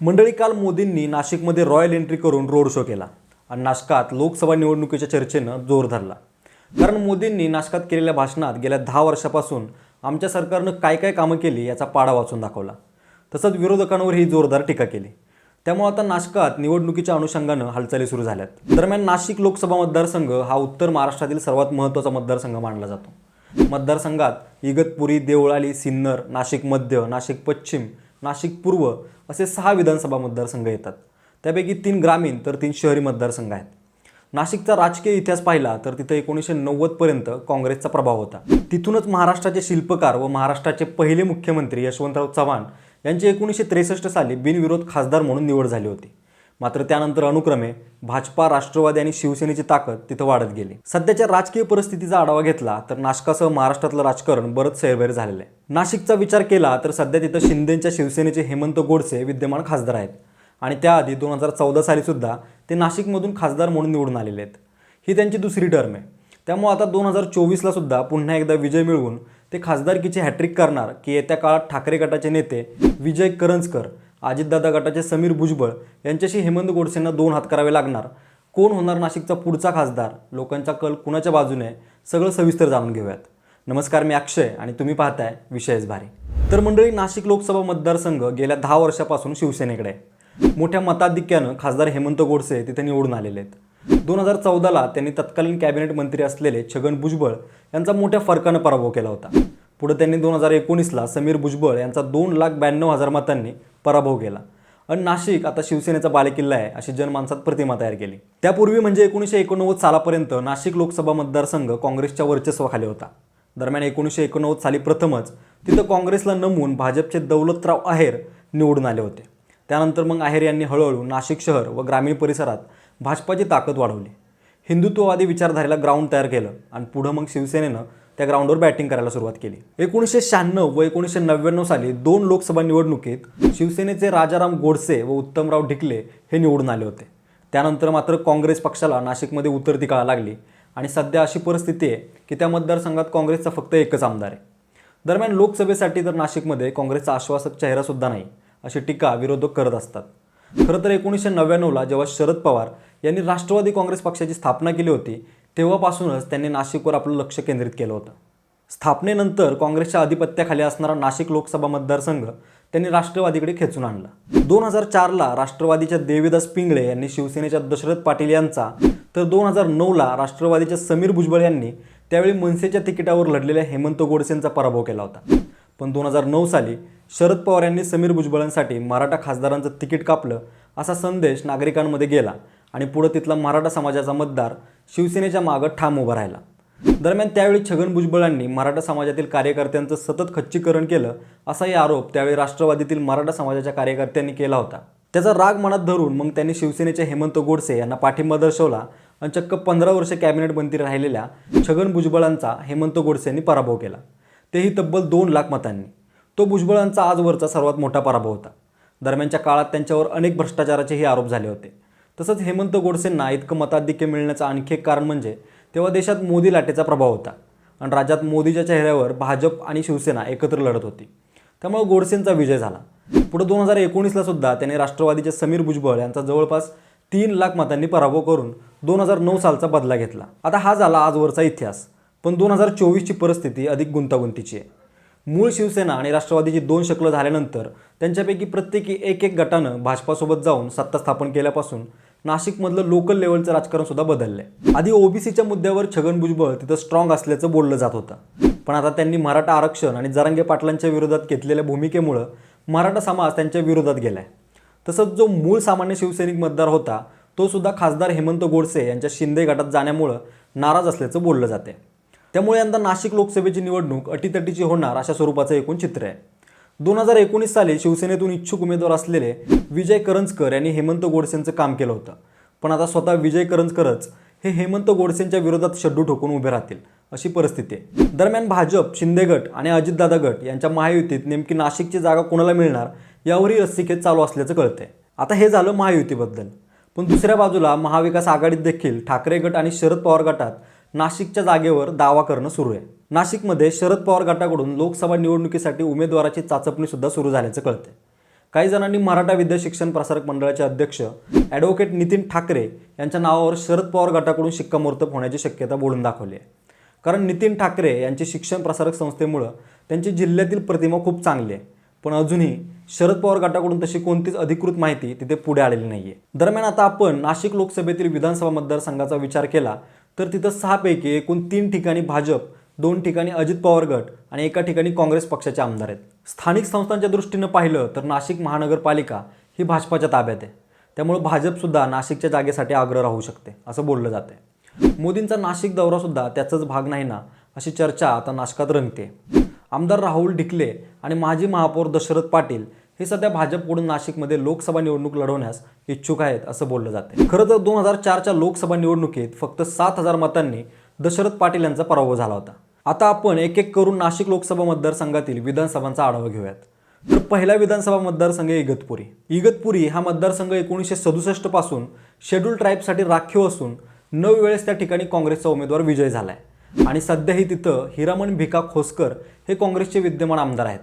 मंडळी काल मोदींनी नाशिकमध्ये रॉयल एंट्री करून रोड शो केला आणि नाशकात लोकसभा निवडणुकीच्या चर्चेनं जोर धरला. कारण मोदींनी नाशकात केलेल्या भाषणात गेल्या दहा वर्षापासून आमच्या सरकारनं काय काय कामं केली याचा पाडा वाचून दाखवला. तसंच विरोधकांवरही जोरदार टीका केली. त्यामुळे आता नाशकात निवडणुकीच्या अनुषंगानं हालचाली सुरू झाल्यात. दरम्यान नाशिक लोकसभा मतदारसंघ हा उत्तर महाराष्ट्रातील सर्वात महत्त्वाचा मतदारसंघ मानला जातो. मतदारसंघात इगतपुरी देवळाली सिन्नर नाशिक मध्य नाशिक पश्चिम नाशिक पूर्व असे सहा विधानसभा मतदारसंघ येतात. त्यापैकी तीन ग्रामीण तर तीन शहरी मतदारसंघ आहेत. नाशिकचा राजकीय इतिहास पाहिला तर तिथं एकोणीसशे नव्वदपर्यंत काँग्रेसचा प्रभाव होता. तिथूनच महाराष्ट्राचे शिल्पकार व महाराष्ट्राचे पहिले मुख्यमंत्री यशवंतराव चव्हाण यांची एकोणीसशे त्रेसष्ट साली बिनविरोध खासदार म्हणून निवड झाली होती. मात्र त्यानंतर अनुक्रमे भाजपा राष्ट्रवादी आणि शिवसेनेची ताकद तिथं वाढत गेली. सध्याच्या राजकीय परिस्थितीचा आढावा घेतला तर नाशकासह महाराष्ट्रातलं राजकारण बरंच सैरभैर झालेलं आहे. नाशिकचा विचार केला तर सध्या तिथं शिंदेच्या शिवसेनेचे हेमंत गोडसे विद्यमान खासदार आहेत. आणि त्याआधी दोन हजार चौदा साली सुद्धा ते नाशिकमधून खासदार म्हणून निवडून आलेले आहेत. ही त्यांची दुसरी टर्म आहे. त्यामुळे आता दोन हजार चोवीसला सुद्धा पुन्हा एकदा विजय मिळवून ते खासदारकीची हॅट्रिक करणार की येत्या काळात ठाकरे गटाचे नेते विजय करंजकर अजितदादा गटाचे समीर भुजबळ यांच्याशी हेमंत गोडसेंना दोन हात करावे लागणार. कोण होणार नाशिकचा पुढचा खासदार? लोकांचा कल कुणाच्या बाजूने? सगळं सविस्तर जाणून घेऊयात. नमस्कार मी अक्षय आणि तुम्ही पाहताय विषयच भारी. तर मंडळी नाशिक लोकसभा मतदारसंघ गेल्या दहा वर्षापासून शिवसेनेकडे मोठ्या मताधिक्यानं खासदार हेमंत गोडसे तिथे निवडून आलेले आहेत. दोन हजार चौदाला त्यांनी तत्कालीन कॅबिनेट मंत्री असलेले छगन भुजबळ यांचा मोठ्या फरकानं पराभव केला होता. पुढे त्यांनी दोन हजार एकोणीसला समीर भुजबळ यांचा दोन लाख ब्याण्णव हजार मतांनी पराभव केला. आणि नाशिक आता शिवसेनेचा बालेकिल्ला आहे अशी जनमानसात प्रतिमा तयार केली. त्यापूर्वी म्हणजे एकोणीसशे एकोणनव्वद सालापर्यंत नाशिक लोकसभा मतदारसंघ काँग्रेसच्या वर्चस्वाखाली होता. दरम्यान एकोणीसशे एकोणनव्वद साली प्रथमच तिथं काँग्रेसला नमवून भाजपचे दौलतराव आहेर निवडून आले होते. त्यानंतर मग आहेर यांनी हळूहळू नाशिक शहर व ग्रामीण परिसरात भाजपाची ताकद वाढवली. हिंदुत्ववादी विचारधारेला ग्राउंड तयार केलं आणि पुढं मग शिवसेनेनं त्या ग्राउंडवर बॅटिंग करायला सुरुवात केली. एकोणीसशे शहाण्णव व एकोणीसशे नव्याण्णव साली दोन लोकसभा निवडणुकीत शिवसेनेचे राजाराम गोडसे व उत्तमराव ढिकले हे निवडून आले होते. त्यानंतर मात्र काँग्रेस पक्षाला नाशिकमध्ये उतरती काळा लागली आणि सध्या अशी परिस्थिती आहे की त्या मतदारसंघात काँग्रेसचा फक्त एकच आमदार आहे. दरम्यान लोकसभेसाठी तर नाशिकमध्ये काँग्रेसचा आश्वासक चेहरासुद्धा नाही अशी टीका विरोधक करत असतात. खरं तर एकोणीसशे नव्याण्णवला जेव्हा शरद पवार यांनी राष्ट्रवादी काँग्रेस पक्षाची स्थापना केली होती तेव्हापासूनच त्यांनी नाशिकवर आपलं लक्ष केंद्रित केलं होतं. स्थापनेनंतर काँग्रेसच्या आधिपत्याखाली असणारा नाशिक लोकसभा मतदारसंघ त्यांनी राष्ट्रवादीकडे खेचून आणला. दोन हजार चारला राष्ट्रवादीच्या देवीदास पिंगळे यांनी शिवसेनेच्या दशरथ पाटील यांचा तर दोन हजार नऊला राष्ट्रवादीच्या समीर भुजबळ यांनी त्यावेळी मनसेच्या तिकिटावर लढलेल्या हेमंत गोडसेंचा पराभव केला होता. पण दोन हजार नऊ साली शरद पवार यांनी समीर भुजबळांसाठी मराठा खासदारांचं तिकीट कापलं असा संदेश नागरिकांमध्ये गेला आणि पुढं तिथला मराठा समाजाचा मतदार शिवसेनेच्या मागं ठाम उभा राहिला. दरम्यान त्यावेळी छगन भुजबळांनी मराठा समाजातील कार्यकर्त्यांचं सतत खच्चीकरण केलं असाही आरोप त्यावेळी राष्ट्रवादीतील मराठा समाजाच्या कार्यकर्त्यांनी केला होता. त्याचा राग मनात धरून मग त्यांनी शिवसेनेचे हेमंत गोडसे यांना पाठिंबा दर्शवला आणि चक्क पंधरा वर्ष कॅबिनेट मंत्री राहिलेल्या छगन भुजबळांचा हेमंत गोडसेंनी पराभव केला. तेही तब्बल दोन लाख मतांनी. तो भुजबळांचा आजवरचा सर्वात मोठा पराभव होता. दरम्यानच्या काळात त्यांच्यावर अनेक भ्रष्टाचाराचेही आरोप झाले होते. तसंच हेमंत गोडसेंना इतकं मताधिक्य मिळण्याचं आणखी एक कारण म्हणजे तेव्हा देशात मोदी लाटेचा प्रभाव होता आणि राज्यात मोदीच्या चेहऱ्यावर भाजप आणि शिवसेना एकत्र लढत होती. त्यामुळे गोडसेंचा विजय झाला. पुढे दोन हजार एकोणीसला सुद्धा त्यांनी राष्ट्रवादीचे समीर भुजबळ यांचा जवळपास तीन लाख मतांनी पराभव करून दोन हजार नऊ सालचा बदला घेतला. आता हा झाला आजवरचा इतिहास पण दोन हजार चोवीसची परिस्थिती अधिक गुंतागुंतीची आहे. मूळ शिवसेना आणि राष्ट्रवादीची दोन शकलं झाल्यानंतर त्यांच्यापैकी प्रत्येकी एक एक गटानं भाजपासोबत जाऊन सत्ता स्थापन केल्यापासून नाशिकमधलं लोकल लेवलचं राजकारण सुद्धा बदललंय. आधी ओबीसीच्या मुद्द्यावर छगन भुजबळ तिथं स्ट्रॉंग असल्याचं बोललं जात होतं. पण आता त्यांनी मराठा आरक्षण आणि जरांगे पाटलांच्या विरोधात घेतलेल्या भूमिकेमुळं मराठा समाज त्यांच्या विरोधात गेलाय. तसंच जो मूळ सामान्य शिवसैनिक मतदार होता तो सुद्धा खासदार हेमंत गोडसे यांच्या शिंदे गटात जाण्यामुळं नाराज असल्याचं बोललं जाते त्यामुळे यंदा नाशिक लोकसभेची निवडणूक अटीतटीची होणार अशा स्वरूपाचं एकूण चित्र आहे. दोन हजार एकोणीस साली शिवसेनेतून इच्छुक उमेदवार असलेले विजय करंजकर यांनी हेमंत गोडसेंचं काम केलं होतं. पण आता स्वतः विजय करंजकरच हे हेमंत गोडसेंच्या विरोधात शड्डू ठोकून उभे राहतील अशी परिस्थिती आहे. दरम्यान भाजप शिंदे गट आणि अजितदादा गट यांच्या महायुतीत नेमकी नाशिकची जागा कोणाला मिळणार यावरही रस्सीखेच चालू असल्याचं कळतंय. आता हे झालं महायुतीबद्दल. पण दुसऱ्या बाजूला महाविकास आघाडीत देखील ठाकरे गट आणि शरद पवार गटात नाशिकच्या जागेवर दावा करणं सुरू आहे. नाशिकमध्ये शरद पवार गटाकडून लोकसभा निवडणुकीसाठी उमेदवाराची चाचपणी सुद्धा सुरू झाल्याचं कळतंय. काही जणांनी मराठा विद्या शिक्षण प्रसारक मंडळाचे अध्यक्ष ॲडव्होकेट नितीन ठाकरे यांच्या नावावर शरद पवार गटाकडून शिक्कामोर्तब होण्याची शक्यता बोलून दाखवली आहे. कारण नितीन ठाकरे यांची शिक्षण प्रसारक संस्थेमुळं त्यांची जिल्ह्यातील प्रतिमा खूप चांगली आहे. पण अजूनही शरद पवार गटाकडून तशी कोणतीच अधिकृत माहिती तिथे पुढे आलेली नाहीये. दरम्यान आता आपण नाशिक लोकसभेतील विधानसभा मतदारसंघाचा विचार केला तर तिथं सहापैकी एकूण तीन ठिकाणी भाजप दोन ठिकाणी अजित पवार गट आणि एका ठिकाणी काँग्रेस पक्षाचे आमदार आहेत. स्थानिक संस्थांच्या दृष्टीनं पाहिलं तर नाशिक महानगरपालिका ही भाजपाच्या ताब्यात आहे. त्यामुळे भाजपसुद्धा नाशिकच्या जागेसाठी आग्रह राहू शकते असं बोललं जाते मोदींचा नाशिक दौरासुद्धा त्याचाच भाग नाही ना अशी चर्चा आता नाशकात रंगते आमदार राहुल ढिकले आणि माजी महापौर दशरथ पाटील हे सध्या भाजपकडून नाशिकमध्ये लोकसभा निवडणूक लढवण्यास इच्छुक आहेत असं बोललं जाते खरं तर दोन हजार चारच्या लोकसभा निवडणुकीत फक्त सात हजार मतांनी दशरथ पाटील यांचा पराभव झाला होता. आता आपण एक एक करून नाशिक लोकसभा मतदारसंघातील विधानसभांचा आढावा घेऊयात. तर पहिला विधानसभा मतदारसंघ इगतपुरी. इगतपुरी हा मतदारसंघ एकोणीसशे सदुसष्टपासून शेड्यूल ट्राईबसाठी राखीव असून नऊ वेळेस त्या ठिकाणी काँग्रेसचा उमेदवार विजय झालाय. आणि सध्याही तिथं हिरामण भिका खोसकर हे काँग्रेसचे विद्यमान आमदार आहेत.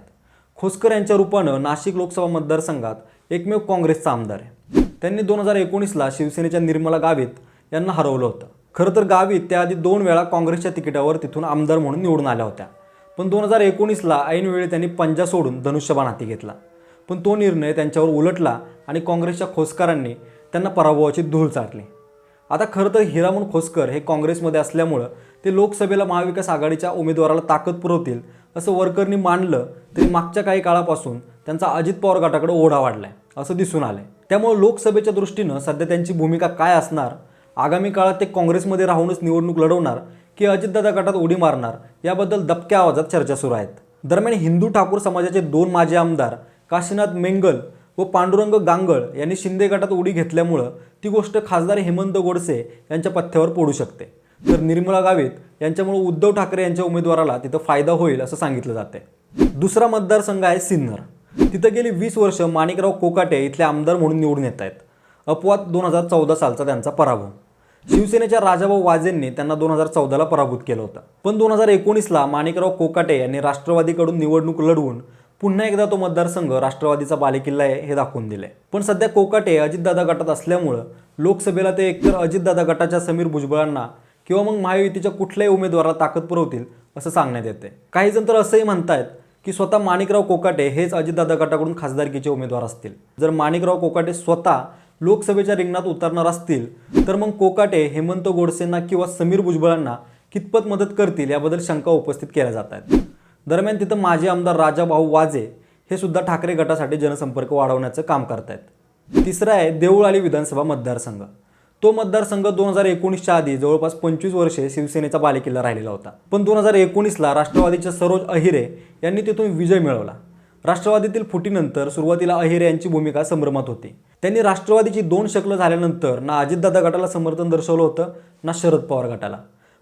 खोसकर यांच्या रूपानं नाशिक लोकसभा मतदारसंघात एकमेव काँग्रेसचा आमदार आहे. त्यांनी दोन हजार एकोणीसला शिवसेनेच्या निर्मला गावित यांना हरवलं होतं. खरं तर गावित त्याआधी दोन वेळा काँग्रेसच्या तिकिटावर तिथून आमदार म्हणून निवडून आल्या होत्या. पण दोन हजार एकोणीसला ऐनवेळी त्यांनी पंजा सोडून धनुष्यबाण हाती घेतला. पण तो निर्णय त्यांच्यावर उलटला आणि काँग्रेसच्या खोसकरांनी त्यांना पराभवाची धूळ चाटली. आता खरं तर हिरामण खोसकर हे काँग्रेसमध्ये असल्यामुळं ते लोकसभेला महाविकास आघाडीच्या उमेदवाराला ताकद पुरवतील असं वर्करनी मांडलं तरी मागच्या काही काळापासून त्यांचा अजित पवार गटाकडे ओढा वाढलाय असं दिसून आलंय. त्यामुळे लोकसभेच्या दृष्टीनं सध्या त्यांची भूमिका काय असणार? आगामी काळात ते काँग्रेसमध्ये राहूनच निवडणूक लढवणार की अजितदादा गटात उडी मारणार? याबद्दल दबक्या आवाजात चर्चा सुरू आहेत. दरम्यान हिंदू ठाकूर समाजाचे दोन माजी आमदार काशीनाथ मेंगल व पांडुरंग गांगळ यांनी शिंदे गटात उडी घेतल्यामुळं ती गोष्ट खासदार हेमंत गोडसे यांच्या पथ्यावर पडू शकते. तर निर्मला गावित यांच्यामुळे उद्धव ठाकरे यांच्या उमेदवाराला तिथं फायदा होईल असं सांगितलं जाते दुसरा मतदारसंघ आहे सिन्नर. तिथं गेली वीस वर्ष माणिकराव कोकाटे इथले आमदार म्हणून निवडून येत आहेत अपवाद दोन हजार चौदा सालचा त्यांचा पराभव. शिवसेनेच्या राजाभाऊ वाजेंनी त्यांना दोन हजार चौदाला पराभूत केलं होतं. पण दोन हजार एकोणीसला माणिकराव कोकाटे यांनी राष्ट्रवादीकडून निवडणूक लढवून पुन्हा एकदा तो मतदारसंघ राष्ट्रवादीचा बालेकिल्ला आहे हे दाखवून दिले पण सध्या कोकाटे अजितदादा गटात असल्यामुळं लोकसभेला ते एकतर अजितदादा गटाच्या समीर भुजबळांना किंवा मग महायुतीच्या कुठल्याही उमेदवाराला ताकद पुरवतील असं सांगण्यात येते काही जण तर असंही म्हणतायत की स्वतः माणिकराव कोकाटे हेच अजितदादा गटाकडून खासदारकीचे उमेदवार असतील. जर माणिकराव कोकाटे स्वतः लोकसभेच्या रिंगणात उतरणार असतील तर मग कोकाटे हेमंत गोडसेंना किंवा समीर भुजबळांना कितपत मदत करतील याबद्दल शंका उपस्थित केल्या जात आहेत दरम्यान तिथं माजी आमदार राजाभाऊ वाजे हे सुद्धा ठाकरे गटासाठी जनसंपर्क वाढवण्याचं काम करतायत. तिसरा आहे देऊळ आली विधानसभा मतदारसंघ. तो मतदारसंघ दोन हजार एकोणीसच्या आधी जवळपास पंचवीस वर्षे शिवसेनेचा बालेकिल्ला राहिलेला होता. पण दोन हजार एकोणीसला राष्ट्रवादीच्या सरोज अहिरे यांनी तिथून विजय मिळवला. राष्ट्रवादीतील फुटीनंतर सुरुवातीला अहिरे यांची भूमिका संभ्रमात होती. त्यांनी राष्ट्रवादीची दोन शकलं झाल्यानंतर ना अजितदादा गटाला समर्थन दर्शवलं होतं ना शरद पवार गटाला.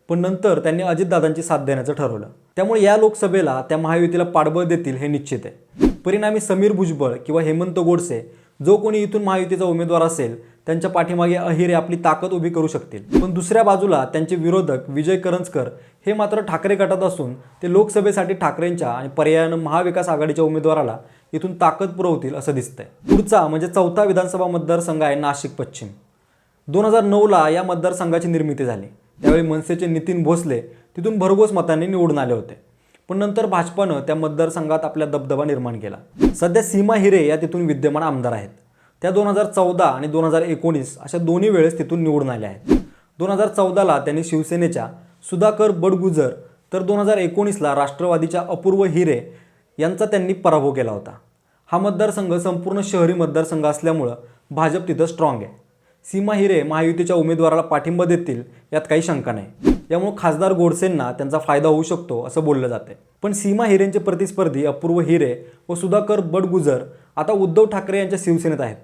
पण नंतर त्यांनी अजितदादांची साथ देण्याचं ठरवलं. त्यामुळे या लोकसभेला त्या महायुतीला पाठबळ देतील हे निश्चित आहे. परिणामी समीर भुजबळ किंवा हेमंत गोडसे जो कोणी इथून महायुतीचा उमेदवार असेल त्यांच्या पाठीमागे अहिरे आपली ताकद उभी करू शकतील. पण दुसऱ्या बाजूला त्यांचे विरोधक विजय करंजकर हे मात्र ठाकरे गटात असून ते लोकसभेसाठी ठाकरेंच्या आणि पर्यायानं महाविकास आघाडीच्या उमेदवाराला इथून ताकद पुरवतील असं दिसतंय. पुढचा म्हणजे चौथा विधानसभा मतदारसंघ आहे नाशिक पश्चिम. दोन हजार नऊला या मतदारसंघाची निर्मिती झाली. त्यावेळी मनसेचे नितीन भोसले तिथून भरघोस मतांनी निवडून आले होते. पण नंतर भाजपानं त्या मतदारसंघात आपला दबदबा निर्माण केला. सध्या सीमा हिरे या तिथून विद्यमान आमदार आहेत. त्या दोन हजार चौदा आणि दोन हजार एकोणीस अशा दोन्ही वेळेस तिथून निवडून आल्या आहेत. दोन हजार चौदाला त्यांनी शिवसेनेच्या सुधाकर बडगुजर तर दोन हजार एकोणीसला राष्ट्रवादीच्या अपूर्व हिरे यांचा त्यांनी पराभव केला होता. हा मतदारसंघ संपूर्ण शहरी मतदारसंघ असल्यामुळं भाजप तिथं स्ट्रॉंग आहे. सीमा हिरे महायुतीच्या उमेदवाराला पाठिंबा देतील यात काही शंका नाही. यामुळे खासदार गोडसेंना त्यांचा फायदा होऊ शकतो असं बोललं जाते पण सीमा हिरेंचे प्रतिस्पर्धी अपूर्व हिरे व सुधाकर बडगुजर आता उद्धव ठाकरे यांच्या शिवसेनेत आहेत.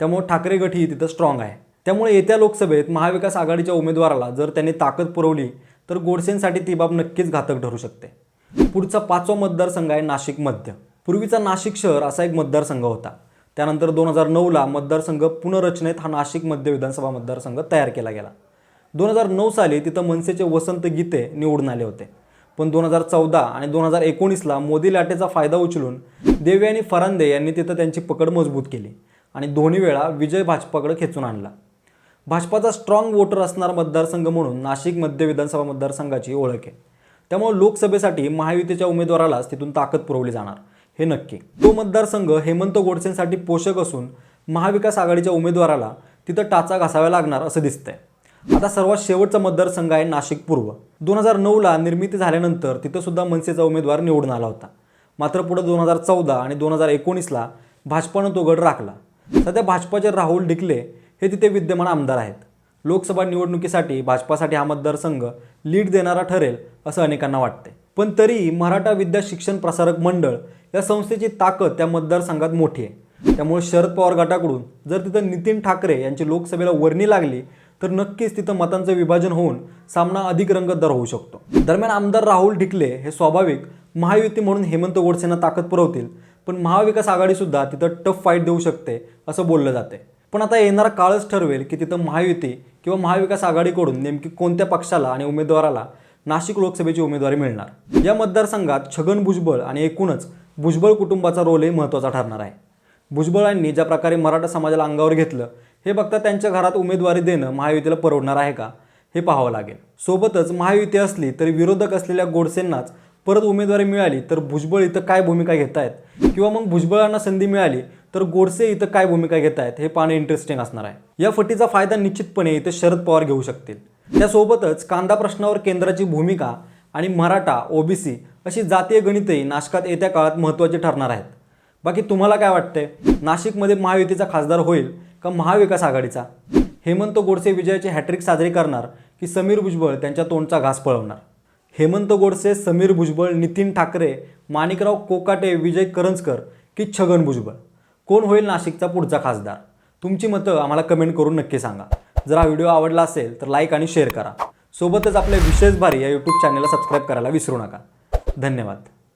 त्यामुळे ठाकरे गटही तिथं स्ट्रॉंग आहे. त्यामुळे येत्या लोकसभेत महाविकास आघाडीच्या उमेदवाराला जर त्यांनी ताकद पुरवली तर गोडसेंसाठी ती बाब नक्कीच घातक ठरू शकते. पुढचा पाचवा मतदारसंघ आहे नाशिक मध्य. पूर्वीचा नाशिक शहर असा एक मतदारसंघ होता. त्यानंतर दोन हजार नऊला मतदारसंघ पुनर्रचनेत हा नाशिक मध्य विधानसभा मतदारसंघ तयार केला गेला. दोन हजार नऊ साली तिथं मनसेचे वसंत गीते निवडून आले होते. पण दोन हजार चौदा आणि दोन हजार एकोणीसला मोदी लाटेचा फायदा उचलून देवी आणि फरांदे यांनी तिथं त्यांची पकड मजबूत केली आणि दोन्ही वेळा विजय भाजपाकडे खेचून आणला. भाजपाचा स्ट्रॉंग वोटर असणारा मतदारसंघ म्हणून नाशिक मध्य विधानसभा मतदारसंघाची ओळख आहे. त्यामुळे लोकसभेसाठी महायुतीच्या उमेदवारालाच तिथून ताकद पुरवली जाणार हे नक्की. तो मतदारसंघ हेमंत गोडसेंसाठी पोषक असून महाविकास आघाडीच्या उमेदवाराला तिथं टाचा घासाव्या लागणार असं दिसतंय. आता सर्वात शेवटचा मतदारसंघ आहे नाशिक पूर्व. दोन हजार नऊला निर्मिती झाल्यानंतर तिथं सुद्धा मनसेचा उमेदवार निवडून आला होता. मात्र पुढे दोन हजार चौदा आणि दोन हजार एकोणीसला भाजपानं तो गड राखला. सध्या भाजपाचे राहुल डिकले हे तिथे विद्यमान आमदार आहेत. लोकसभा निवडणुकीसाठी भाजपासाठी हा मतदारसंघ लीड देणारा ठरेल असं अनेकांना वाटते पण तरी मराठा विद्या शिक्षण प्रसारक मंडळ या संस्थेची ताकद त्या मतदारसंघात मोठी आहे. त्यामुळे शरद पवार गटाकडून जर तिथं नितीन ठाकरे यांची लोकसभेला वर्णी लागली तर नक्कीच तिथं मतांचं विभाजन होऊन सामना अधिक रंगतदार होऊ शकतो. दरम्यान आमदार राहुल ढिकले हे स्वाभाविक महायुती म्हणून हेमंत गोडसेंना ताकद पुरवतील पण महाविकास आघाडीसुद्धा तिथं टफ फाईट देऊ शकते असं बोललं जाते पण आता येणारा काळच ठरवेल की तिथं महायुती किंवा महाविकास आघाडीकडून नेमकी कोणत्या पक्षाला आणि उमेदवाराला नाशिक लोकसभेची उमेदवारी मिळणार? या मतदारसंघात छगन भुजबळ आणि एकूणच भुजबळ कुटुंबाचा रोलही महत्त्वाचा ठरणार आहे. भुजबळांनी ज्या प्रकारे मराठा समाजाला अंगावर घेतलं हे बघता त्यांच्या घरात उमेदवारी देणं महायुतीला परवडणार आहे का? हे पाहावं लागेल. सोबतच महायुती असली तरी विरोधक असलेल्या गोडसेंनाच परत उमेदवारी मिळाली तर भुजबळ इथं काय भूमिका घेत आहेत किंवा मग भुजबळांना संधी मिळाली तर गोडसे इथं काय भूमिका घेत आहेत हे पाहणं इंटरेस्टिंग असणार आहे. या फटीचा फायदा निश्चितपणे इथं शरद पवार घेऊ शकतील. त्यासोबतच कांदा प्रश्नावर केंद्राची भूमिका आणि मराठा ओबीसी अशी जातीय गणितही नाशकात येत्या काळात महत्त्वाची ठरणार आहेत. बाकी तुम्हाला काय वाटतंय? नाशिकमध्ये महायुतीचा खासदार होईल का महाविकास आघाडीचा? हेमंत गोडसे विजयाची हॅट्रिक साजरी करणार की समीर भुजबळ त्यांच्या तोंडचा घास पळवणार? हेमंत गोडसे समीर भुजबळ नितीन ठाकरे माणिकराव कोकाटे विजय करंजकर की छगन भुजबळ? कोण होईल नाशिकचा पुढचा खासदार? तुमची मतं आम्हाला कमेंट करून नक्की सांगा. जर हा व्हिडिओ आवडला असेल तर लाईक आणि शेअर करा. सोबतच आपल्या विशेष भारी या यूट्यूब चॅनलला सबस्क्राईब करायला विसरू नका. धन्यवाद.